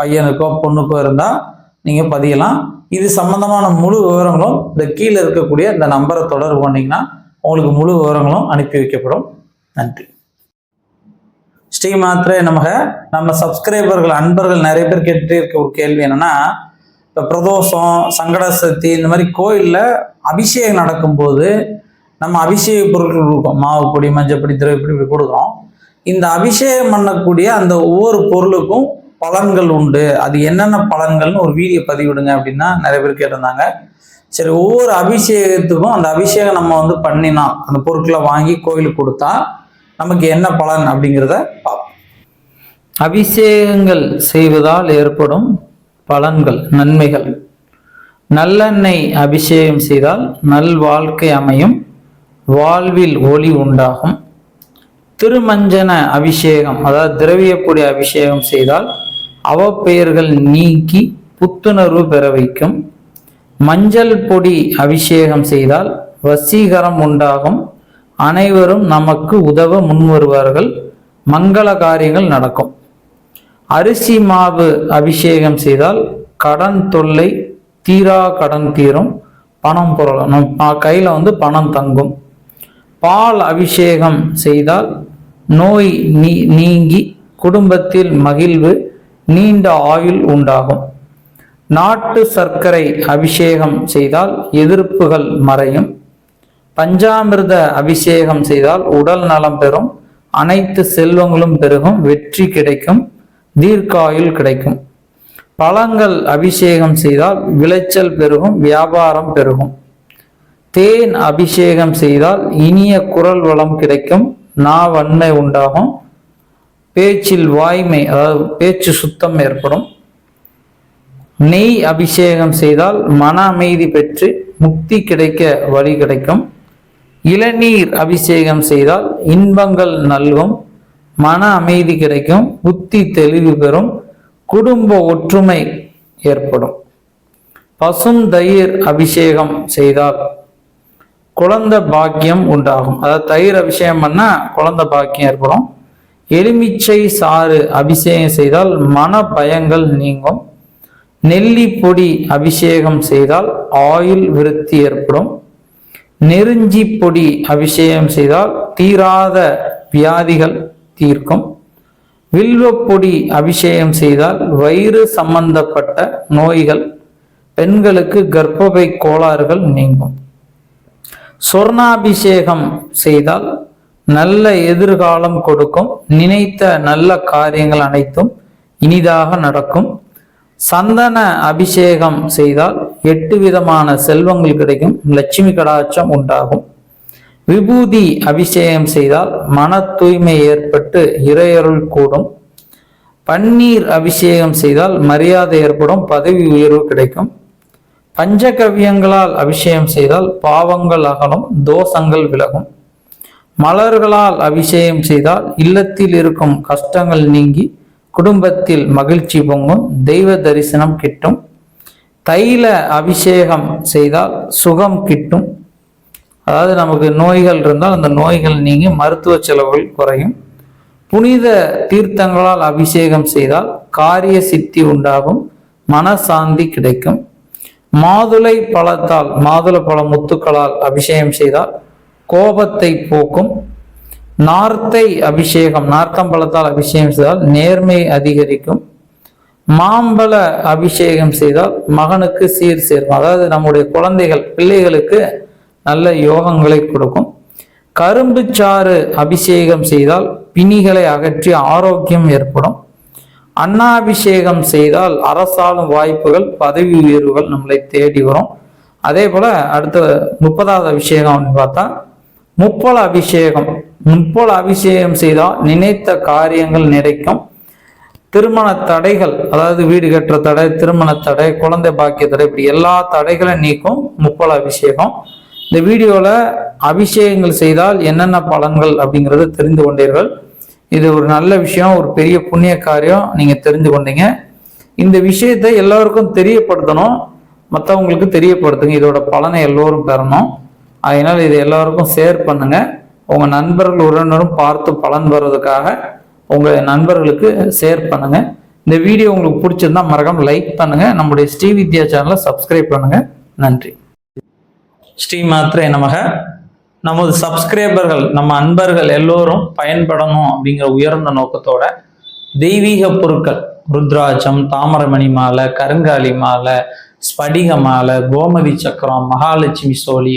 பையனுக்கோ பொண்ணுக்கோ இருந்தால் நீங்கள் பதியலாம். இது சம்பந்தமான முழு விவரங்களும் இந்த கீழே இருக்கக்கூடிய இந்த நம்பரை தொடர்பு பண்ணிங்கன்னா உங்களுக்கு முழு விவரங்களும் அனுப்பி வைக்கப்படும். நன்றி. ஸ்ரீ மாத்திரை நமக. நம்ம சப்ஸ்கிரைபர்கள் அன்பர்கள் நிறைய பேர் கேட்டுட்டே இருக்க ஒரு கேள்வி என்னன்னா இப்போ பிரதோஷம் சங்கட சக்தி இந்த மாதிரி கோயிலில் அபிஷேகம் நடக்கும்போது நம்ம அபிஷேக பொருட்கள் கொடுப்போம். மாவு பொடி மஞ்சள் திரவப்பொடி இப்படி கொடுக்குறோம். இந்த அபிஷேகம் பண்ணக்கூடிய அந்த ஒவ்வொரு பொருளுக்கும் பலன்கள் உண்டு. அது என்னென்ன பலன்கள்னு ஒரு வீடியோ பதிவிடுங்க அப்படின்னா நிறைய பேர் கேட்டிருந்தாங்க. சரி ஒவ்வொரு அபிஷேகத்துக்கும் அந்த அபிஷேகம் நம்ம வந்து பண்ணினா அந்த பொருட்களை வாங்கி கோயிலுக்கு கொடுத்தா நமக்கு என்ன பலன் அப்படிங்கிறத பார்ப்போம். அபிஷேகங்கள் செய்வதால் ஏற்படும் பலன்கள் நன்மைகள். நல்லெண்ணெய் அபிஷேகம் செய்தால் நல் வாழ்க்கை அமையும் வாழ்வில் ஒளி உண்டாகும். திருமஞ்சன அபிஷேகம் அதாவது திரவியப்பொடி அபிஷேகம் செய்தால் அவப்பெயர்கள் நீக்கி புத்துணர்வு பெற வைக்கும். மஞ்சள் பொடி அபிஷேகம் செய்தால் வசீகரம் உண்டாகும். அனைவரும் நமக்கு உதவ முன்வருவார்கள் மங்கள காரியங்கள் நடக்கும். அரிசி மாவு அபிஷேகம் செய்தால் கடன் தொல்லை தீரா கடன் தீரும். பணம் புரளும் நம்ம கையில் வந்து பணம் தங்கும். பால் அபிஷேகம் செய்தால் நோய் நீ நீங்கி குடும்பத்தில் மகிழ்வு நீண்ட ஆயுள் உண்டாகும். நாட்டு சர்க்கரை அபிஷேகம் செய்தால் எதிர்ப்புகள் மறையும். பஞ்சாமிர்த அபிஷேகம் செய்தால் உடல் நலம் பெறும். அனைத்து செல்வங்களும் பெருகும். வெற்றி கிடைக்கும். தீர்க்காயுள் கிடைக்கும். பழங்கள் அபிஷேகம் செய்தால் விளைச்சல் பெருகும். வியாபாரம் பெருகும். தேன் அபிஷேகம் செய்தால் இனிய குரல் வளம் கிடைக்கும். நாவன்மை உண்டாகும். பேச்சில் வாய்மை அதாவது பேச்சு சுத்தம் ஏற்படும். நெய் அபிஷேகம் செய்தால் மன அமைதி பெற்று முக்தி கிடைக்க வழி கிடைக்கும். இளநீர் அபிஷேகம் செய்தால் இன்பங்கள் நல்கும். மன அமைதி கிடைக்கும். புத்தி தெளிவு பெறும். குடும்ப ஒற்றுமை ஏற்படும். பசும் தயிர் அபிஷேகம் செய்தால் குழந்தை பாக்கியம் உண்டாகும். அதாவது தயிர் அபிஷேகம் பண்ணால் குழந்த பாக்கியம் ஏற்படும். எலுமிச்சை சாறு அபிஷேகம் செய்தால் மன பயங்கள் நீங்கும். நெல்லி பொடி அபிஷேகம் செய்தால் ஆயுள் விருத்தி ஏற்படும். நெருஞ்சி பொடி அபிஷேகம் செய்தால் தீராத வியாதிகள் தீர்க்கும். வில்வப்பொடி அபிஷேகம் செய்தால் வயிறு சம்பந்தப்பட்ட நோய்கள் பெண்களுக்கு கர்ப்பப்பை கோளாறுகள் நீங்கும். சொர்ணாபிஷேகம் செய்தால் நல்ல எதிர்காலம் கொடுக்கும். நினைத்த நல்ல காரியங்கள் அனைத்தும் இனிதாக நடக்கும். சந்தன அபிஷேகம் செய்தால் எட்டு விதமான செல்வங்கள் கிடைக்கும். லட்சுமி கடாட்சம் உண்டாகும். விபூதி அபிஷேகம் செய்தால் மன தூய்மை ஏற்பட்டு இறையருள் கூடும். பன்னீர் அபிஷேகம் செய்தால் மரியாதை ஏற்படும். பதவி உயர்வு கிடைக்கும். பஞ்சகவியங்களால் அபிஷேகம் செய்தால் பாவங்கள் அகலும். தோஷங்கள் விலகும். மலர்களால் அபிஷேகம் செய்தால் இல்லத்தில் இருக்கும் கஷ்டங்கள் நீங்கி குடும்பத்தில் மகிழ்ச்சி பொங்கும் தெய்வ தரிசனம் கிட்டும். தைல அபிஷேகம் செய்தால் சுகம் கிட்டும். அதாவது நமக்கு நோய்கள் இருந்தால் அந்த நோய்கள் நீங்கி மருத்துவ செலவுகள் குறையும். புனித தீர்த்தங்களால் அபிஷேகம் செய்தால் காரிய சித்தி உண்டாகும் மனசாந்தி கிடைக்கும். மாதுளை பழத்தால் மாதுளை பழ முத்துக்களால் அபிஷேகம் செய்தால் கோபத்தை போக்கும். நார்த்தை அபிஷேகம் நார்த்தம்பழத்தால் அபிஷேகம் செய்தால் நேர்மை அதிகரிக்கும். மாம்பழ அபிஷேகம் செய்தால் மகனுக்கு சீர் சேர்க்கும் அதாவது நம்முடைய குழந்தைகள் பிள்ளைகளுக்கு நல்ல யோகங்களை கொடுக்கும். கரும்பு சாறு அபிஷேகம் செய்தால் பிணிகளை அகற்றி ஆரோக்கியம் ஏற்படும். அன்னாபிஷேகம் செய்தால் அரசாளும் வாய்ப்புகள் பதவி உயர்வுகள் நம்மளை தேடி வரும். அதே போல அடுத்த முப்பதாவது அபிஷேகம் பார்த்தா முப்பல அபிஷேகம். முப்பல அபிஷேகம் செய்தால் நினைத்த காரியங்கள் நிறைக்கும். திருமண தடைகள் அதாவது வீடு கட்டுற தடை திருமண தடை குழந்தை பாக்கிய தடை இப்படி எல்லா தடைகளையும் நீக்கும் முப்பல அபிஷேகம். இந்த வீடியோவில் அபிஷேகங்கள் செய்தால் என்னென்ன பலன்கள் அப்படிங்கிறத தெரிந்து கொண்டீர்கள். இது ஒரு நல்ல விஷயம் ஒரு பெரிய புண்ணிய காரியம் நீங்கள் தெரிந்து கொண்டீங்க. இந்த விஷயத்தை எல்லோருக்கும் தெரியப்படுத்தணும். மற்றவங்களுக்கு தெரியப்படுத்துங்க இதோட பலனை எல்லோரும் பெறணும். அதனால் இது எல்லோருக்கும் ஷேர் பண்ணுங்கள் உங்கள் நண்பர்கள் உறவினரும் பார்த்து பலன் வர்றதுக்காக உங்கள் நண்பர்களுக்கு ஷேர் பண்ணுங்கள் இந்த வீடியோ உங்களுக்கு பிடிச்சிருந்தா மறக்காம லைக் பண்ணுங்கள் நம்முடைய ஸ்ரீ வித்யா சேனலை சப்ஸ்கிரைப் பண்ணுங்கள் நன்றி. ஸ்ரீ மாத்திரை நமக. நமது சப்ஸ்கிரைபர்கள் நம்ம அன்பர்கள் எல்லோரும் பயன்படணும் அப்படிங்கிற உயர்ந்த நோக்கத்தோட தெய்வீக பொருட்கள் ருத்ராட்சம் தாமரமணி மாலை கருங்காலி மாலை ஸ்படிக மாலை கோமதி சக்கரம் மகாலட்சுமி சோழி